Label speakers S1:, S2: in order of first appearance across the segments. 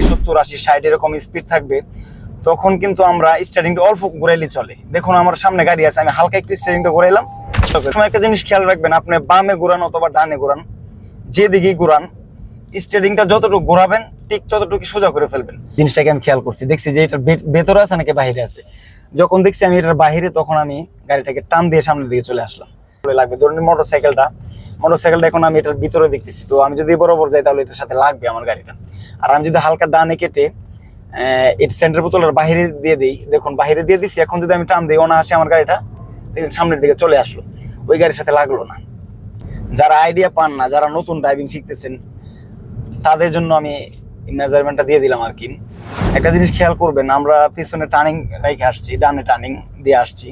S1: সত্তর, আশি, ষাট এরকম স্পিড থাকবে, তখন কিন্তু আমরা স্টারিংটা অল্প ঘুরাইলে চলে। দেখুন আমার সামনে গাড়ি আছে, আমি হালকা একটু স্টারিংটা ঘুরাইলাম। একটা জিনিস খেয়াল রাখবেন, আপনি বামে ঘুরান অথবা ডানে ঘুরান যেদিকে ঘুরান স্টারিংটা যতটুকু ঘোরাবেন, ঠিক ততটুকু সোজা করে ফেলবেন। জিনিসটাকে আমি খেয়াল করছি, দেখছি যে এটার ভে- ভেতরে আছে নাকি বাইরে আছে? যখন দেখছি আমি এটার বাহিরে, তখন আমি গাড়িটাকে টান দিয়ে সামনের দিকে চলে আসলাম। লাগবে, ধরুন মোটর সাইকেলটা মোটর সাইকেলটা এখন আমি এটার ভিতরে দেখতেছি। তো আমি যদি বরাবর যাই তাহলে এটার সাথে লাগবে আমার গাড়িটা। আর আমি যদি হালকা ডানে কেটে এটা সেন্টার বোতলের বাইরে দিয়ে দিই, দেখুন বাইরে দিয়ে দিছি, এখন যদি আমি টান দিই, অনায়াসে আমার গাড়িটা সামনের দিকে চলে আসলো। ওই গাড়ির সাথে লাগল না। যারা আইডিয়া পান না, যারা নতুন ড্রাইভিং শিখতেছেন, তাদের জন্য আমি মেজারমেন্টটা দিয়ে দিলাম আর কি। একটা জিনিস খেয়াল করবেন, আমরা পিছনে টার্নিং রেখে আসছি, ডানে টার্নিং দিয়ে আসছি।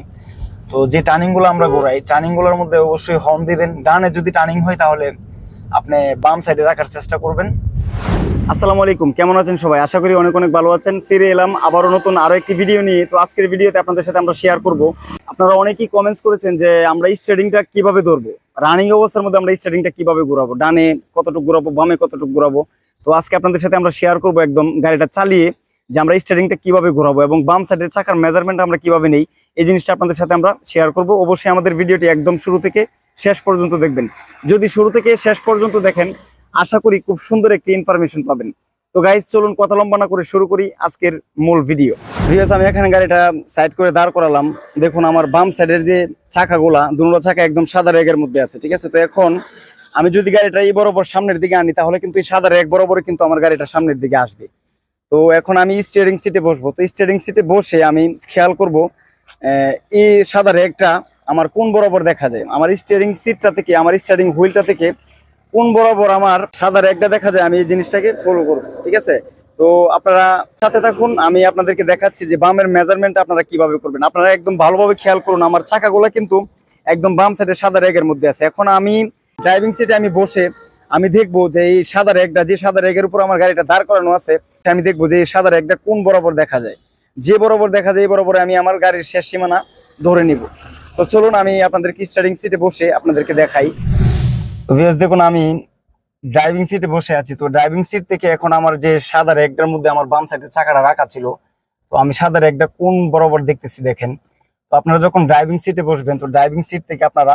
S1: তো যে টার্নিংগুলো আমরা ঘোরাই টার্নিংগুলোর মধ্যে অবশ্যই হর্ন দিবেন। ডানে যদি টার্নিং হয় তাহলে আপনি বাম সাইডে রাখার চেষ্টা করবেন। আসসালামু আলাইকুম, কেমন আছেন সবাই? আশা করি অনেক অনেক ভালো আছেন। ফিরে এলাম আবারও নতুন আরও একটি ভিডিও নিয়ে। তো আজকের ভিডিওতে আপনাদের সাথে আমরা শেয়ার করব। আপনারা অনেকেই কমেন্টস করেছেন যে আমরা স্টার্টিংটা কীভাবে ধরবো? রানিং অবস্থার মধ্যে আমরা স্টার্টিংটা কীভাবে ঘোরাবো? ডানে কতটুকু ঘোরাবো, বামে কতটুকু ঘোরাবো? তো আজকে আপনাদের সাথে আমরা শেয়ার করব একদম গাড়িটা চালিয়ে যে আমরা স্টার্টিংটা কীভাবে ঘোরাবো এবং বাম সাইডের চাকার মেজারমেন্ট আমরা কীভাবে নেই। এই জিনিসটা আপনাদের সাথে আমরা শেয়ার করব। অবশ্যই আমাদের ভিডিওটি একদম শুরু থেকে শেষ পর্যন্ত দেখবেন। যদি শুরু থেকে শেষ পর্যন্ত দেখেন, আশা করি খুব সুন্দর একটি ইনফরমেশন পাবেন। তো গাইজ চলুন কথা লম্বা না করে শুরু করি আজকের মূল ভিডিও ভিউয়ার্স আমি এখানে গাড়িটা সাইড করে দাঁড় করালাম। দেখুন, আমার বাম সাইডের যে চাকাগুলা, দুটো চাকা একদম সাদা রেগের মধ্যে আছে, ঠিক আছে? তো এখন আমি যদি গাড়িটা এই বরাবর সামনের দিকে আনি, তাহলে কিন্তু এই সাদা রেগ বরাবর কিন্তু আমার গাড়িটা সামনের দিকে আসবে। তো এখন আমি স্টিয়ারিং সিটে বসবো। তো স্টিয়ারিং সিটে বসে আমি খেয়াল করব এই সাদা রেগটা আমার কোন বরাবর দেখা যায়? আমার স্টিয়ারিং সিটটা থেকে, আমার স্টিয়ারিং হুইলটা থেকে কোন বরাবর আমার সাদা রেগটা দেখা যায়, আমি এই জিনিসটাকে ফলো করব, ঠিক আছে? তো আপনারা সাথে থাকুন, আমি আপনাদেরকে দেখাচ্ছি যে বামের মেজারমেন্ট আপনারা কীভাবে করবেন। আপনারা একদম ভালোভাবে খেয়াল করুন, আমার চাকাগুলো কিন্তু একদম বাম সাইডে সাদা রেগের মধ্যে আছে। এখন আমি ড্রাইভিং সিটে আমি বসে আমি দেখব যে এই সাদা রেগটা, যে সাদা রেগের উপর আমার গাড়িটা দাঁড় করানো আছে, আমি দেখব যে এই সাদা রেগটা কোন বরাবর দেখা যায়। যে বরাবর দেখা যায়, এই বরাবর আমি আমার গাড়ির শেষ সীমানা ধরে নিব। তো চলুন, আমি আপনাদেরকে স্টার্টিং সিটে বসে আপনাদেরকে দেখাই। তো ভিউয়ার্স দেখুন, আমি ড্রাইভিং সিটে বসে আছি। তো ড্রাইভিং সিট থেকে এখন আমার যে সাদা রেগটার মধ্যে আমার বাম সাইডের চাকাটা রাখা ছিল, তো আমি সাদা রেগটা কোন বরাবর দেখতেছি দেখেন। তো আপনারা যখন ড্রাইভিং সিটে বসবেন, তো ড্রাইভিং সিট থেকে আপনারা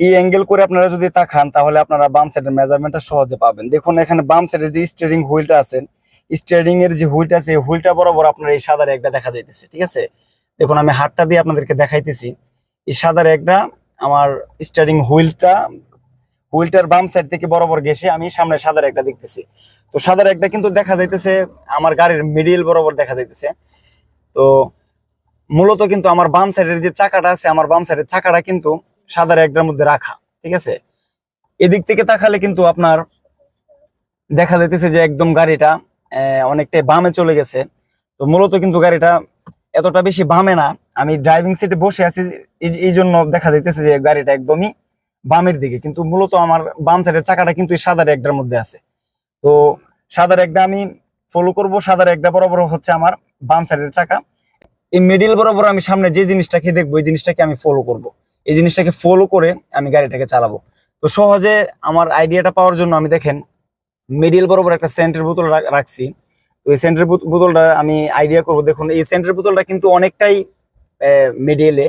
S1: এই অ্যাঙ্গেল করে আপনারা যদি তাকান, তাহলে আপনারা বাম সাইডের মেজারমেন্টটা সহজে পাবেন। দেখুন, এখানে বাম সাইডের যে স্টিয়ারিং হুইলটা আছে স্টিয়ারিং এর যে হুইলটা আছে হুইলটা বরাবর আপনার এই সাদা রেগটা দেখা যাইতেছে, ঠিক আছে? দেখুন, আমি হাতটা দিয়ে আপনাদেরকে দেখাইতেছি। এই সাদা রেগটা আমার স্টিয়ারিং হুইলটা, হুইলটার বাম সাইড থেকে বরাবর গেছে আমি সামনে সাদা রেগটা দেখতেছি। তো সাদা রেগটা কিন্তু দেখা যাইতেছে, আমার গাড়ির মিডিল বরাবর দেখা যাইতেছে। তো মূলত কিন্তু আমার বাম সাইডের যে চাকাটা আছে, আমার বাম সাইডের চাকাটা কিন্তু সাদা রেগটার মধ্যে রাখা, ঠিক আছে? এদিক থেকে তাকালে কিন্তু আপনার দেখা যাইতেছে যে একদম গাড়িটা অনেকটাই বামে চলে গেছে। তো মূলত কিন্তু গাড়িটা এতটা বেশি বামে না। আমি ড্রাইভিং সিটে বসে আছি, এই- জন্য দেখা যাইতেছে যে গাড়িটা একদমই বামের দিকে। কিন্তু মূলত আমার বাম সাইডের চাকাটা কিন্তু সাদা রেগটার মধ্যে আছে। তো সাদা রেগটা আমি ফলো করব। সাদা রেগটা বরাবর হচ্ছে আমার বাম সাইডের চাকা। এই মিডিল বরাবর আমি সামনে যে জিনিসটাকে দেখব, এই জিনিসটাকে আমি ফলো করব। এই জিনিসটাকে ফলো করে আমি গাড়িটাকে চালাবো। তো সহজে আমার আইডিয়াটা পাওয়ার জন্য আমি দেখেন মিডিল বরাবর একটা সেন্টের বোতল রাখছি। তো এই সেন্টের বোতলটা আমি আইডিয়া করব। দেখুন, এই সেন্টের বোতলটা কিন্তু অনেকটাই মিডিলে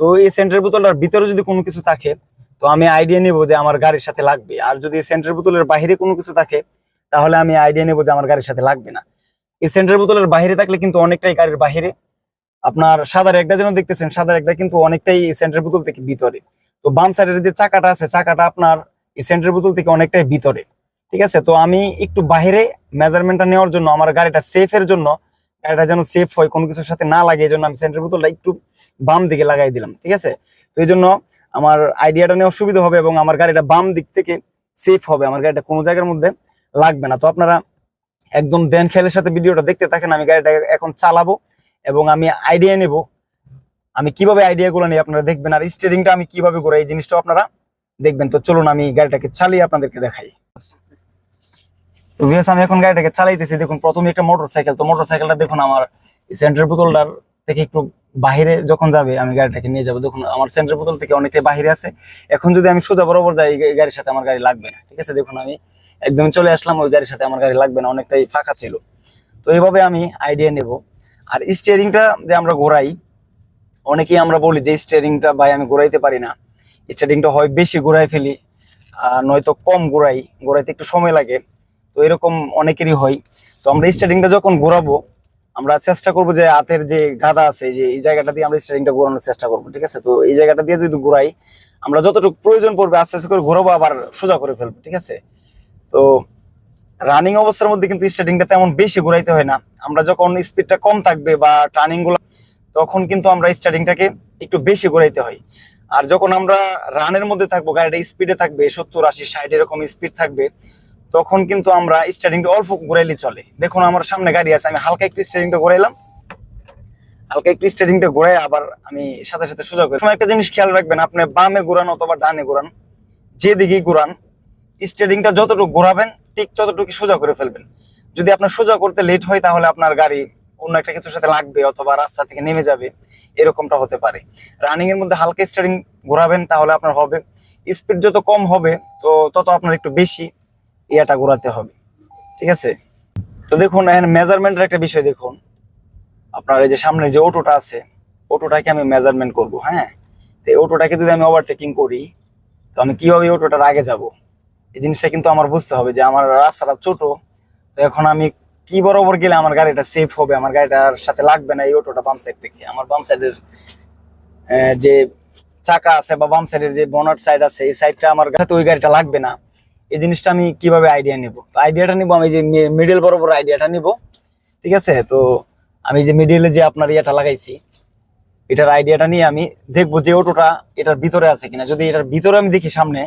S1: তো এই সেন্টের বোতলটার ভিতরে যদি কোনো কিছু থাকে, তো আমি আইডিয়া নেব যে আমার গাড়ির সাথে লাগবে। আর যদি সেন্টার বোতলের বাইরে কোনো কিছু থাকে, তাহলে আমি আইডিয়া নেব যে আমার গাড়ির সাথে লাগবে না। এই সেন্টার বোতলের বাইরে থাকলে কিন্তু অনেকটাই গাড়ির বাইরে আপনার সাদা একটা যেন দেখতেছেন, সাদা একটা কিন্তু অনেকটাই সেন্টার বোতল থেকে ভিতরে। তো বাম সাইডের যে চাকাটা আছে, চাকাটা আপনার এই সেন্টার বোতল থেকে অনেকটাই ভিতরে। ঠিক আছে? তো আমি একটু বাইরে মেজারমেন্টটা নেওয়ার জন্য, আমার গাড়িটা সেফের জন্য, গাড়িটা যেন সেফ হয়, কোনো কিছুর সাথে না লাগে এই জন্য আমি সেন্টার বোতলটা একটু বাম দিকে লাগাই দিলাম, ঠিক আছে? তো এই জন্য আমার আইডিয়াটা নিয়ে অসুবিধা হবে এবং আমার গাড়িটা বাম দিক থেকে সেফ হবে, আমার গাড়িটা কোনো জায়গার মধ্যে লাগবে না। তো আপনারা একদম দেন খেলের সাথে ভিডিওটা দেখতে থাকেন, আমি গাড়িটা এখন চালাবো এবং আমি আইডিয়া নেব। আমি কীভাবে আইডিয়া গুলো নিই আপনারা দেখবেন, আর স্টিয়ারিংটা আমি কীভাবে করে এই জিনিসটাও আপনারা দেখবেন। তো চলুন, আমি গাড়িটাকে চালিয়ে আপনাদেরকে দেখাই। তো ভিউয়ার্স আমি এখন গাড়িটাকে চালাইতেছি। দেখুন, প্রথমে একটা মোটর সাইকেল তো মোটর সাইকেলটা দেখুন আমার সেন্টার বোতলটার থেকে একটু বাহিরে যখন যাবে, আমি গাড়িটাকে নিয়ে যাব। দেখুন, আমার সেন্টার বোতল থেকে অনেকটাই বাহিরে আছে। এখন যদি আমি সোজা বরাবর যাই গাড়ির সাথে আমার গাড়ি লাগবে না। ঠিক আছে? দেখুন, আমি একদম চলে আসলাম, ওই গাড়ির সাথে আমার গাড়ি লাগবে না, অনেকটাই ফাঁকা ছিল। তো এইভাবে আমি আইডিয়া নেব। আর স্টিয়ারিংটা যে আমরা ঘোরাই, অনেকেই আমরা বলি যে স্টিয়ারিংটা ভাই আমি ঘোরাইতে পারি না। স্টিয়ারিংটা হয় বেশি ঘোরাই ফেলি, আর নয়তো কম ঘোরাই, ঘোরাইতে একটু সময় লাগে। তো এরকম অনেকেরই হয়। তো আমরা স্টার্টিংটা যখন ঘোরাবো, আমরা চেষ্টা করব যে হাতের যে গাদা আছে, যে এই জায়গাটা দিয়ে আমরা স্টার্টিংটা ঘোরানোর চেষ্টা করব, ঠিক আছে? তো এই জায়গাটা দিয়ে যদি ঘোরাই, আমরা যতটুকু প্রয়োজন পড়বে আস্তে আস্তে করে ঘোরাবো, আবার সোজা করে ফেলব, ঠিক আছে? তো রানিং অবস্থার মধ্যে কিন্তু স্টার্টিংটা তেমন বেশি ঘোরাইতে হয় না। আমরা যখন স্পিডটা কম থাকবে বা টার্নিংগুলো, তখন কিন্তু আমরা স্টার্টিংটাকে একটু বেশি ঘোরাইতে হয়। আর যখন আমরা রানের মধ্যে থাকব, গাড়িটা স্পিডে থাকবে, সত্তর, আশি, ষাট এরকম স্পিড থাকবে তখন কিন্তু আমরা স্টার্টিংটা অল্প ঘুরাইলে চলে। দেখুন আমার সামনে গাড়ি আছে, আমি হালকা একটু স্টার্টিংটা ঘুরাইলাম। হালকা একটু স্টার্টিংটা ঘুরাই আবার আমি সাথে সাথে সোজা করি একটা জিনিস খেয়াল রাখবেন, আপনি বামে ঘুরান অথবা ডানে ঘুরান, যেদিকেই ঘুরান স্টার্টিংটা যতটুকু ঘোরাবেন, ঠিক ততটুকু সোজা করে ফেলবেন। যদি আপনার সোজা করতে লেট হয়, তাহলে আপনার গাড়ি অন্য একটা কিছুর সাথে লাগবে অথবা রাস্তা থেকে নেমে যাবে, এরকমটা হতে পারে। রানিং এর মধ্যে হালকা স্টারিং ঘোরাবেন, তাহলে আপনার হবে। স্পিড যত কম হবে, তো তত আপনার একটু বেশি। ইয়াটা ঘোরাতে হবে। ঠিক আছে? তো দেখুন, এখানে মেজারমেন্টের একটা বিষয় দেখুন। আপনার এই যে সামনে যে অটোটা আছে অটোটাকে আমি মেজারমেন্ট করব হ্যাঁ? তো এই অটোটাকে যদি আমি ওভারটেকিং করি, তো আমি কীভাবে অটোটার আগে যাব? এই জিনিসটা কিন্তু আমার বুঝতে হবে যে আমার রাস্তাটা ছোট, তো এখন আমি কি বরাবর গেলে আমার গাড়িটা সেফ হবে, আমার গাড়িটার সাথে লাগবে না এই অটোটা বাম সাইড থেকে? আমার বাম সাইডের যে চাকা আছে বা বাম সাইডের যে বনার সাইড আছে, এই সাইডটা আমার গাড়িতে ওই গাড়িটা লাগবে না। এই জিনিসটা আমি কীভাবে আইডিয়া নিব? তো আইডিয়াটা নিব, আমি যে মিডল বরাবর আইডিয়াটা নিব, ঠিক আছে? তো আমি যে মিডিলে যে আপনার ইয়েটা লাগাইছি, এটার আইডিয়াটা নিয়ে আমি দেখব যে অটোটা এটার ভিতরে আছে কিনা। যদি এটার ভিতরে আমি দেখি সামনে,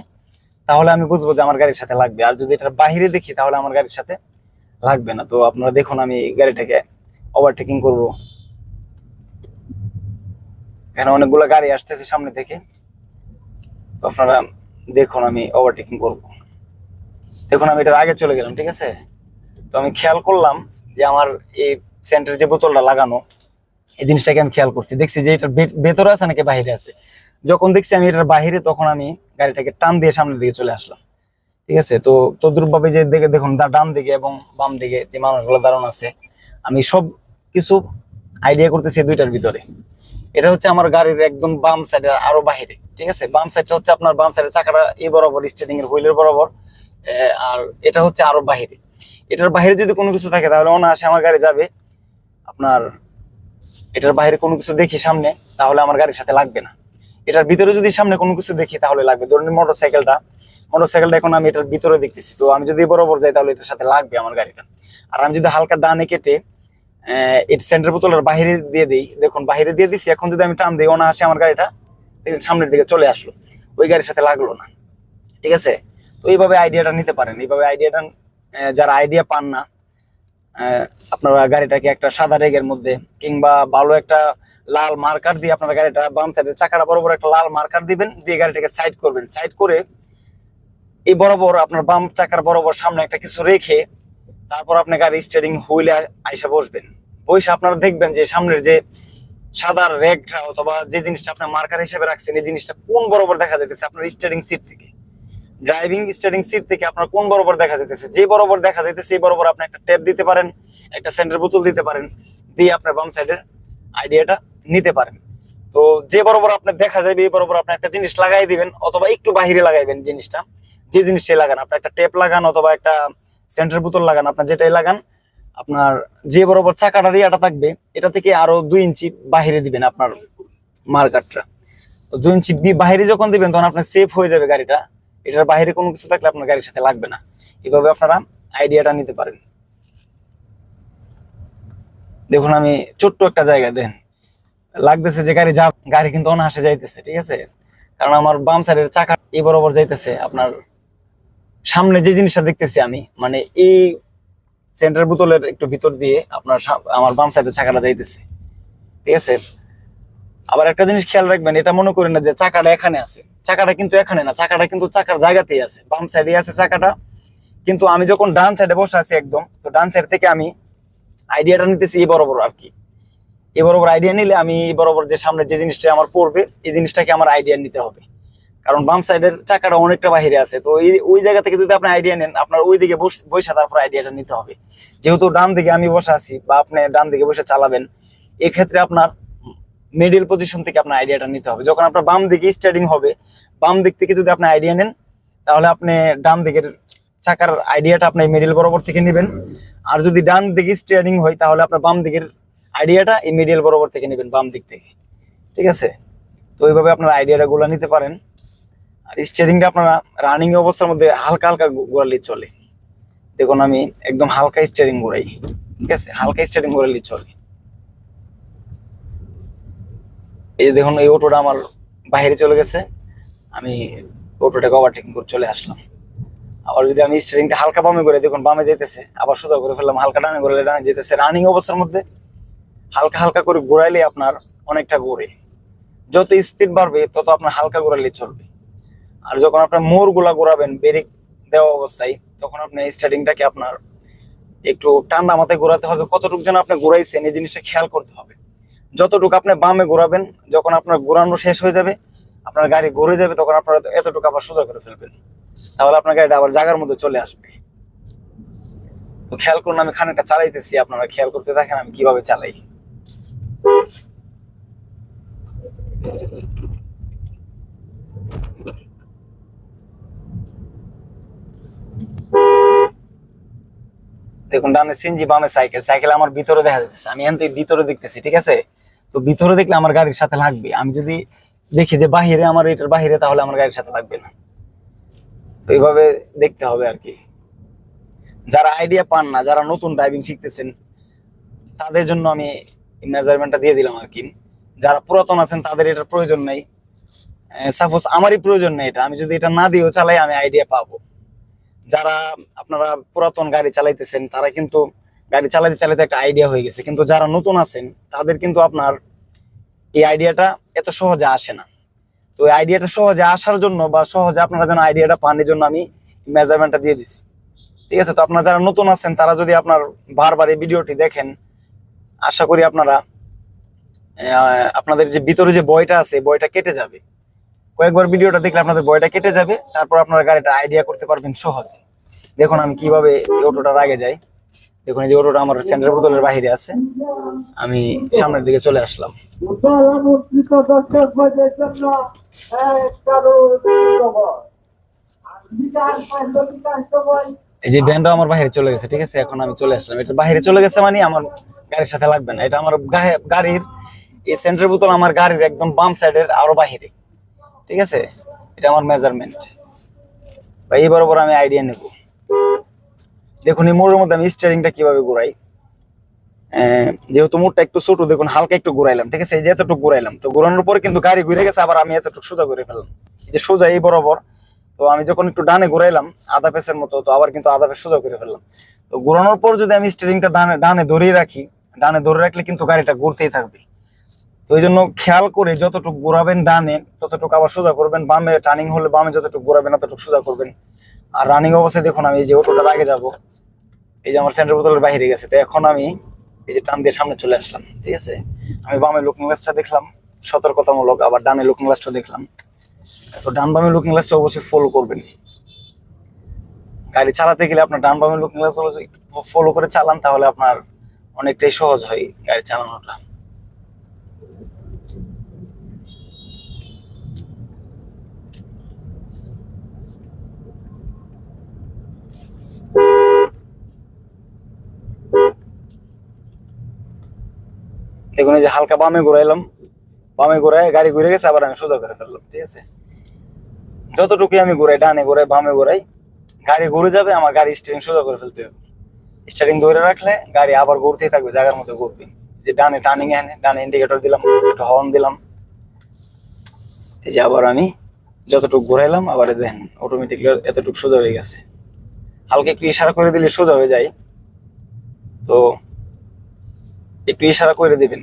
S1: তাহলে আমি বুঝব যে আমার গাড়ির সাথে লাগবে। আর যদি এটার বাহিরে দেখি, তাহলে আমার গাড়ির সাথে লাগবে না। তো আপনারা দেখুন, আমি গাড়িটাকে ওভারটেকিং করব। এখানে অনেকগুলো গাড়ি আসতেছে সামনে থেকে। আপনারা দেখুন, আমি ওভারটেকিং করব। দেখুন, আমি এটার আগে চলে গেলাম, ঠিক আছে? তো আমি খেয়াল করলাম যে আমার এই সেন্টার যে বোতলটা লাগানো, এই জিনিসটাকে আমি খেয়াল করছি। দেখছি যে এটার ভেতরে আছে নাকি বাইরে আছে? যখন দেখছি আমি এটার বাইরে তখন আমি গাড়িটাকে টান দিয়ে সামনের দিকে চলে আসলাম, ঠিক আছে? তো তদ্রুপভাবে যে দেখে দেখুন ডান দিকে এবং বাম দিকে যে মানুষগুলো দাঁড়ানো আছে, আমি সব কিছু আইডিয়া করতেছি দুইটার ভিতরে। এটা হচ্ছে আমার গাড়ির একদম বাম সাইডের আরও বাহিরে, ঠিক আছে? বাম সাইডটা হচ্ছে আপনার বাম সাইডের চাকাটা এই বরাবর স্টেরিং এর হুইলের বরাবর। আর এটা হচ্ছে আরও বাহিরে। এটার বাইরে যদি কোনো কিছু থাকে, তাহলে অনায়াসে আমার গাড়ি যাবে। আপনার এটার বাইরে কোনো কিছু দেখি সামনে, তাহলে আমার গাড়ির সাথে লাগবে না। এটার ভিতরে যদি সামনে কোনো কিছু দেখি, তাহলে লাগবে। ধরুন মোটর সাইকেলটা মোটর সাইকেলটা এখন আমি এটার ভিতরে দেখতেছি। তো আমি যদি বরাবর যাই, তাহলে এটার সাথে লাগবে আমার গাড়িটা। আর আমি যদি হালকা ডানে কেটে এটা সেন্টার বোতলের বাইরে দিয়ে দিই, দেখুন বাইরে দিয়ে দিছি, এখন যদি আমি টান দিই, অনায়াসে আমার গাড়িটা সামনের দিকে চলে আসলো। ওই গাড়ির সাথে লাগল না। ঠিক আছে? তো এইভাবে আইডিয়াটা নিতে পারেন। এইভাবে আইডিয়াটা যারা আইডিয়া পান না আপনারা গাড়িটাকে একটা সাদা রেগের মধ্যে কিংবা ভালো একটা লাল মার্কার দিয়ে আপনার গাড়িটা বাম সাইডের চাকাটা বরাবর একটা লাল মার্কার দিবেন, দিয়ে গাড়িটাকে সাইড করবেন। সাইড করে এই বরাবর আপনার বাম চাকার বরাবর সামনে একটা কিছু রেখে তারপর আপনি গাড়ি স্টিয়ারিং হুইলে আইসা বসবেন। বসে আপনারা দেখবেন যে সামনের যে সাদা রেগটা অথবা যে জিনিসটা আপনার মার্কার হিসেবে রাখছেন, এই জিনিসটা কোন বরাবর দেখা যাইতেছে আপনার স্টিয়ারিং সিট থেকে। ড্রাইভিং স্টিয়ারিং সিট থেকে আপনার কোন বরাবর দেখা যাইতেছে? যে বরাবর দেখা যাইতেছে এই বরাবর আপনি একটা ট্যাপ দিতে পারেন, একটা সেন্টার বোতল দিতে পারেন, দিয়ে আপনার বাম সাইডের আইডিয়াটা নিতে পারেন। তো যে বরাবর আপনার দেখা যাবে এই বরাবর আপনি একটা জিনিস লাগাই দিবেন, অথবা একটু বাহিরে লাগাইবেন জিনিসটা। যে জিনিসটাই লাগান, আপনি একটা টেপ লাগান অথবা একটা সেন্টার বোতল লাগান, আপনার যেটাই লাগান, আপনার যে বরাবর চাকাটার ইয়াটা থাকবে, এটা থেকে আরও দুই ইঞ্চি বাহিরে দিবেন আপনার মার্কারটা। দুই ইঞ্চি বাহিরে যখন দিবেন, তখন আপনার সেফ হয়ে যাবে গাড়িটা। এটার বাইরে কোনো কিছু থাকলে আপনার গাড়ির সাথে লাগবে না। এভাবে আপনারা আইডিয়াটা নিতে পারেন। দেখুন, আমি ছোট্ট একটা জায়গা দেন লাগতেছে যে গাড়ি যা গাড়ি কিন্তু অনাহাসে যাইতেছে, ঠিক আছে? কারণ আমার বাম সাইডের চাকা এই বরাবর যাইতেছে, আপনার সামনে যে জিনিসটা দেখতেছি আমি মানে এই সেন্টার বোতলের একটু ভিতর দিয়ে আপনার আমার বাম সাইডের চাকাটা যাইতেছে, ঠিক আছে? আবার একটা জিনিস খেয়াল রাখবেন, এটা মনে করেন না যে চাকাটা এখানে আছে। চাকাটা কিন্তু এখানে না, চাকাটা কিন্তু চাকার জায়গাতেই আছে। বাম সাইডে আছে চাকাটা। কিন্তু আমি যখন ডান সাইডে বসে আছি একদম, তো ডান সাইড থেকে আমি আইডিয়াটা নিতেছি এই বরাবর আর কি। এই বরাবর আইডিয়া নিলে আমি এই বরাবর যে সামনে যে জিনিসটা আমার পড়বে, এই জিনিসটাকে আমার আইডিয়া নিতে হবে। কারণ বাম সাইডের চাকাটা অনেকটা বাহিরে আছে, তো ওই জায়গা থেকে যদি আপনি আইডিয়া নেন, আপনার ওই দিকে বসে তারপর আইডিয়াটা নিতে হবে। যেহেতু ডান দিকে আমি বসে আছি বা আপনি ডান দিকে বসে চালাবেন, এক্ষেত্রে আপনার মিডিল পজিশন থেকে আপনার আইডিয়াটা নিতে হবে। যখন আপনার বাম দিকে স্টার্টিং হবে, বাম দিক থেকে যদি আপনি আইডিয়া নেন, তাহলে আপনি ডান দিকের চাকার আইডিয়াটা আপনি মিডিল বরাবর থেকে নেবেন। আর যদি ডান দিকে স্টিয়ারিং হয়, তাহলে আপনার বাম দিকের আইডিয়াটা এই মিডিল বরাবর থেকে নেবেন, বাম দিক থেকে। ঠিক আছে? তো ওইভাবে আপনার আইডিয়াটা গুলো নিতে পারেন। আর স্টিয়ারিংটা আপনারা রানিং অবস্থার মধ্যে হালকা হালকা ঘোরালে চলে। দেখুন, আমি একদম হালকা স্টিয়ারিং ঘোরাই ঠিক আছে? হালকা স্টিয়ারিং ঘোরালে চলে। এই যে দেখুন, এই অটোটা আমার বাইরে চলে গেছে। আমি অটোটাকে ওভারটেকিং করে চলে আসলাম। আবার যদি আমি স্টিয়ারিংটা হালকা বামে করে, দেখুন, বামে যেতেছে আবার সোজা করে ফেললাম, হালকা ডানে করে ডানে যেতেছে রানিং অবস্থার মধ্যে হালকা হালকা করে ঘোরাইলে আপনার অনেকটা ঘোরে। যত স্পিড বাড়বে, তত আপনার হালকা ঘোরালে চলবে। আর যখন আপনার মোড়গুলা ঘোরাবেন ব্রেক দেওয়া অবস্থায়, তখন আপনার স্টার্টিংটাকে আপনার একটু ঠান্ডা মাথায় ঘোরাতে হবে। কতটুকু যেন আপনি ঘোরাইছেন, এই জিনিসটা খেয়াল করতে হবে। যতটুকু আপনি বামে ঘোরাবেন, যখন আপনার ঘোরানো শেষ হয়ে যাবে, আপনার গাড়ি ঘুরে যাবে, তখন আপনার এতটুকু আবার সোজা করে ফেলবেন। তাহলে আপনার গাড়িটা আবার জায়গার মধ্যে চলে আসবে। তো খেয়াল করুন, আমি খানিকটা চালাইতেছি, আপনারা খেয়াল করতে থাকেন আমি কীভাবে চালাই। দেখুন, ডানে সিনজি বামে সাইকেল। সাইকেল আমার ভিতরে দেখা যাচ্ছে, আমি থেকে ভিতরে দেখতেছি, ঠিক আছে? তো ভিতরে দেখলে আমার গাড়ির সাথে লাগবে। আমি যদি দেখি যে বাহিরে আমার এটার বাহিরে, তাহলে আমার গাড়ির সাথে লাগবে না। তো এইভাবে দেখতে হবে আর কি। যারা আইডিয়া পান না, যারা নতুন ড্রাইভিং শিখতেছেন, তাদের জন্য আমি মেজারমেন্টটা দিয়ে দিলাম আর কি। যারা পুরাতন আছেন, তাদের এটার প্রয়োজন নেই। সাপোজ আমারই প্রয়োজন নেই এটা। আমি যদি এটা না দিয়েও চালাই, আমি আইডিয়া পাবো। যারা আপনারা পুরাতন গাড়ি চালাইতেছেন, তারা কিন্তু গাড়ি চালাতে চালাতে একটা আইডিয়া হয়ে গেছে। কিন্তু যারা নতুন আছেন, তাদের কিন্তু আপনার এই আইডিয়াটা এত সহজে আসে না। তো এই আইডিয়াটা সহজে আসার জন্য বা সহজে আপনারা যেন আইডিয়াটা পান এই জন্য আমি মেজারমেন্টটা দিয়ে দিচ্ছি ঠিক আছে? তো আপনারা যারা নতুন আছেন, তারা যদি আপনার বারবার এই ভিডিওটি দেখেন, আশা করি আপনারা আপনাদের যে ভিতরে যে বয়টা আছে বয়টা কেটে যাবে। কয়েকবার ভিডিওটা দেখলে আপনাদের বয়টা কেটে যাবে, তারপর আপনারা গাড়িটা আইডিয়া করতে পারবেন সহজে। দেখুন আমি কীভাবে অটোটার আগে যাই। দেখুন এই যে অটোটা আমার সেন্টার বোতলের বাইরে আছে। আমি সামনের দিকে চলে আসলাম। এই যে ভ্যানটা আমার বাইরে চলে গেছে, ঠিক আছে? এখন আমি চলে আসলাম। এটা বাইরে চলে গেছে মানে আমার গাড়ির সাথে লাগবে না। এটা আমার গাড়ির এই সেন্টার বোতল আমার গাড়ির একদম বাম সাইডের আরও বাহিরে ঠিক আছে? এটা আমার মেজারমেন্ট বা এই বরাবর আমি আইডিয়া নেব। দেখুন, এই মোড়ের মধ্যে আমি স্টিয়ারিংটা কীভাবে ঘুরাই? যেহেতু মোড়টা একটু ছোট, দেখুন, হালকা একটু ঘুরাইলাম, ঠিক আছে? এই যে এতটুকু ঘুরাইলাম, তো ঘুরানোর পরে কিন্তু গাড়ি ঘুরে গেছে, আবার আমি এতটুকু সোজা করে ফেললাম। এই যে সোজা, এই বরাবর, তো আমি যখন একটু ডানে ঘুরাইলাম, আধা পেসের মতো, তো আবার কিন্তু আধা পেস সোজা ঘুরে ফেললাম। তো ঘুরানোর পর যদি আমি স্টিয়ারিংটা ডানে ডানে ধরেই রাখি, ডানে ধরে রাখলে কিন্তু গাড়িটা ঘুরতেই থাকবে। তো এই জন্য খেয়াল করে যতটুকু ঘোরাবেন ডানে, ততটুকু আবার সোজা করবেন বামে টার্নিং হলে বামে যতটুকু ঘোরাবেন ততটুকু সোজা করবেন। আর রানিং অবস্থায় দেখুন আমি এই যে অটোটার আগে যাব, এই যে আমার সেন্টার বোতলের বাইরে গেছে, তো এখন আমি এই যে টান দিয়ে সামনে চলে আসলাম, ঠিক আছে? আমি বামে লুকিং গ্লাসটা দেখলাম, সতর্কতামূলক, আবার ডানে লুকিং গ্লাসটা দেখলাম। তো ডান বামে লুকিং গ্লাসটা অবশ্যই ফলো করবেন। গাড়ি চালাতে গেলে আপনার ডান বামে লুকিং গ্লাস ফলো করে চালান, তাহলে আপনার অনেকটাই সহজ হয় গাড়ি চালানোটা। দেখুন এই যে হালকা বামে ঘুরাইলাম, বামে ঘুরাই গাড়ি ঘুরে গেছে, আবার আমি সোজা করে ফেললাম, ঠিক আছে? যতটুকু আমি ঘুরাই, ডানে ঘুরাই, বামে ঘুরাই, গাড়ি ঘুরে যাবে, আমার গাড়ি স্টিয়ারিং সোজা করে ফেলতে হবে। স্টিয়ারিং ধরে রাখলে গাড়ি আবার ঘুরতেই থাকবে, জায়গার মধ্যে ঘুরবে। যে ডানে টার্নিং এনে ডানে ইন্ডিকেটর দিলাম, একটু হর্ন দিলাম। এই যে আবার আমি যতটুকু ঘুরাইলাম, আবার দেখেন অটোমেটিকলি এতটুকু সোজা হয়ে গেছে। হালকা একটু ইশারা করে দিলে সোজা হয়ে যায়। তো একটু ইশারা করে দিবেন।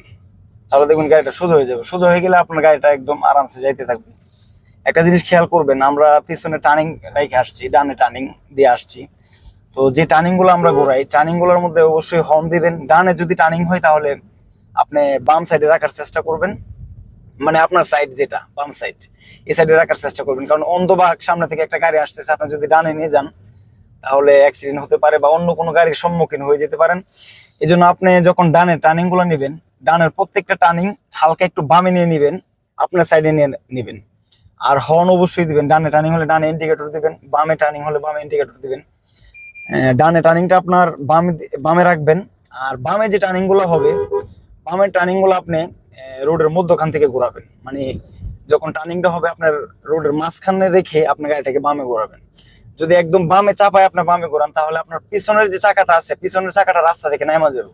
S1: তাহলে দেখবেন গাড়িটা সোজা হয়ে যাবে। সোজা হয়ে গেলে আপনার গাড়িটা একদম আরামসে যাইতে থাকবে। একটা জিনিস খেয়াল করবেন, আমরা পিছনে টার্নিং রেখে আসছি, ডানে টার্নিং দিয়ে আসছি। তো যে টার্নিংগুলো আমরা ঘোরাই টার্নিংগুলোর মধ্যে অবশ্যই হর্ন দিবেন। ডানে যদি টার্নিং হয় তাহলে আপনি বাম সাইডে রাখার চেষ্টা করবেন। মানে আপনার সাইড যেটা, বাম সাইড এই সাইডে রাখার চেষ্টা করবেন। কারণ অন্ধবাগ সামনে থেকে একটা গাড়ি আসতেছে, আপনি যদি ডানে নিয়ে যান, তাহলে অ্যাক্সিডেন্ট হতে পারে বা অন্য কোনো গাড়ির সম্মুখীন হয়ে যেতে পারেন। এই জন্য আপনি যখন ডানে টার্নিংগুলো নেবেন, ডানের প্রত্যেকটা টার্নিং হালকা একটু বামে নিয়ে নেবেন, আপনার সাইডে নিয়ে নেবেন। আর হর্ন অবশ্যই দিবেন, ডানে টার্নিং হলে ডানে ইন্ডিকেটর দিবেন, বামে টার্নিং হলে বামে ইন্ডিকেটর দিবেন। ডানে টার্নিংটা আপনার বামে বামে রাখবেন, আর বামে যে টার্নিংগুলো হবে, বামের টার্নিংগুলো আপনি রোডের মধ্যখান থেকে ঘোরাবেন। মানে যখন টার্নিংটা হবে, আপনার রোডের মাঝখানে রেখে আপনার গাড়িটাকে বামে ঘোরাবেন। যদি একদম বামে চাপায় আপনার বামে ঘোরান, তাহলে আপনার পিছনের যে চাকাটা আছে, পিছনের চাকাটা রাস্তা থেকে নেমা যাবে।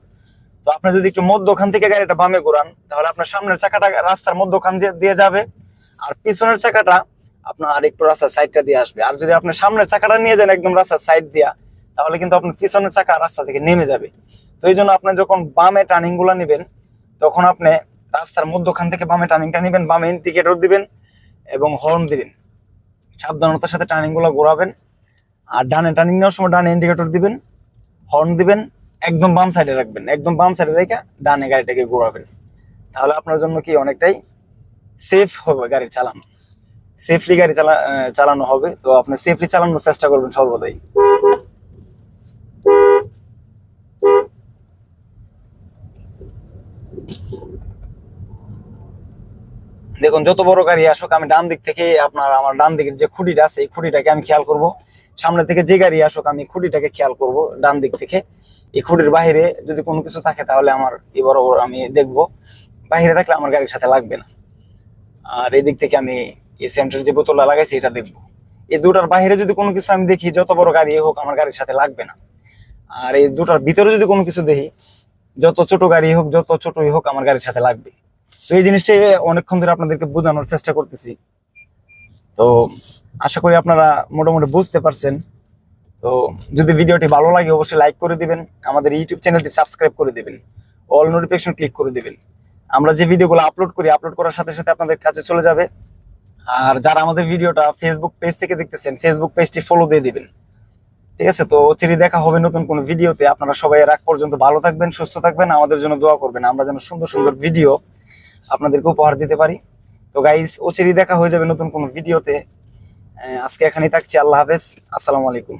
S1: তো আপনি যদি একটু মধ্যখান থেকে গাড়িটা বামে ঘোরান, তাহলে আপনার সামনের চাকাটা রাস্তার মধ্যখান দিয়ে- যাবে। আর পিছনের চাকাটা আপনার আর একটু রাস্তার সাইডটা দিয়ে আসবে। আর যদি আপনি সামনের চাকাটা নিয়ে যান একদম রাস্তার সাইড দিয়া, তাহলে কিন্তু আপনার পিছনের চাকা রাস্তা থেকে নেমে যাবে। তো এই জন্য আপনি যখন বামে টার্নিংগুলো নেবেন, তখন আপনি রাস্তার মধ্যখান থেকে বামে টার্নিংটা নেবেন, বামে ইন্ডিকেটর দিবেন এবং হর্ন দিবেন। সাবধানতার সাথে টার্নিংগুলো ঘোরাবেন। আর ডানে টার্নিং নেওয়ার সময় ডানে ইন্ডিকেটর দিবেন হর্ন দিবেন, একদম বাম সাইডে রাখবেন। একদম বাম সাইডে রেখে ডানে গাড়িটাকে ঘোরাবেন। তাহলে আপনার জন্য কি অনেকটাই সেফ হবে গাড়ি চালানো। সেফলি গাড়ি চালা চালানো হবে। তো আপনি সেফলি চালানোর চেষ্টা করবেন সর্বদাই। দেখুন, যত বড় গাড়ি আসুক, আমি ডান দিক থেকে আপনার, আমার ডান দিকের যে খুঁটিটা আছে, এই খুঁটিটাকে আমি খেয়াল করব। সামনে থেকে যে গাড়ি আসুক, আমি খুঁটিটাকে খেয়াল করব ডান দিক থেকে। এই খুঁটির বাইরে যদি কোনো কিছু থাকে, তাহলে আমার এই বরাবর আমি দেখব। বাইরে থাকলে আমার গাড়ির সাথে লাগবে না। আর এই দিক থেকে আমি এই সেন্টার যে বোতলটা লাগাইছি, এটা দেখব। এই দুটার বাইরে যদি কোনো কিছু আমি দেখি, যত বড় গাড়ি হোক, আমার গাড়ির সাথে লাগবে না। আর এই দুটার ভিতরে যদি কোনো কিছু দেখি, যত ছোট গাড়ি হোক, যত ছোটই হোক, আমার গাড়ির সাথে লাগবে। তো এই জিনিসটাই অনেকক্ষণ ধরে আপনাদেরকে বোঝানোর চেষ্টা করতেছি। তো আশা করি আপনারা মোটামুটি বুঝতে পারছেন। তো যদি ভিডিওটি ভালো লাগে, অবশ্যই লাইক করে দিবেন, আমাদের ইউটিউব চ্যানেলটি সাবস্ক্রাইব করে দিবেন অল নোটিফিকেশন ক্লিক করে দিবেন। আমরা যে ভিডিওগুলো আপলোড করি আপলোড করার সাথে সাথে আপনাদের কাছে চলে যাবে। আর যারা আমাদের ভিডিওটা ফেসবুক পেজ থেকে দেখতেছেন ফেসবুক পেজটি ফলো দিয়ে দিবেন। ঠিক আছে? তো চিরি দেখা হবে নতুন কোন ভিডিওতে। আপনারা সবাই রাখ পর্যন্ত ভালো থাকবেন, সুস্থ থাকবেন, আমাদের জন্য দোয়া করবেন। আমরা যেন সুন্দর সুন্দর ভিডিও আপনাদেরকে উপহার দিতে পারি। তো গাইজ ওচেরই দেখা হয়ে যাবে নতুন কোনো ভিডিওতে। আজকে এখানেই থাকছি, আল্লাহ হাফেজ, আসসালামু আলাইকুম।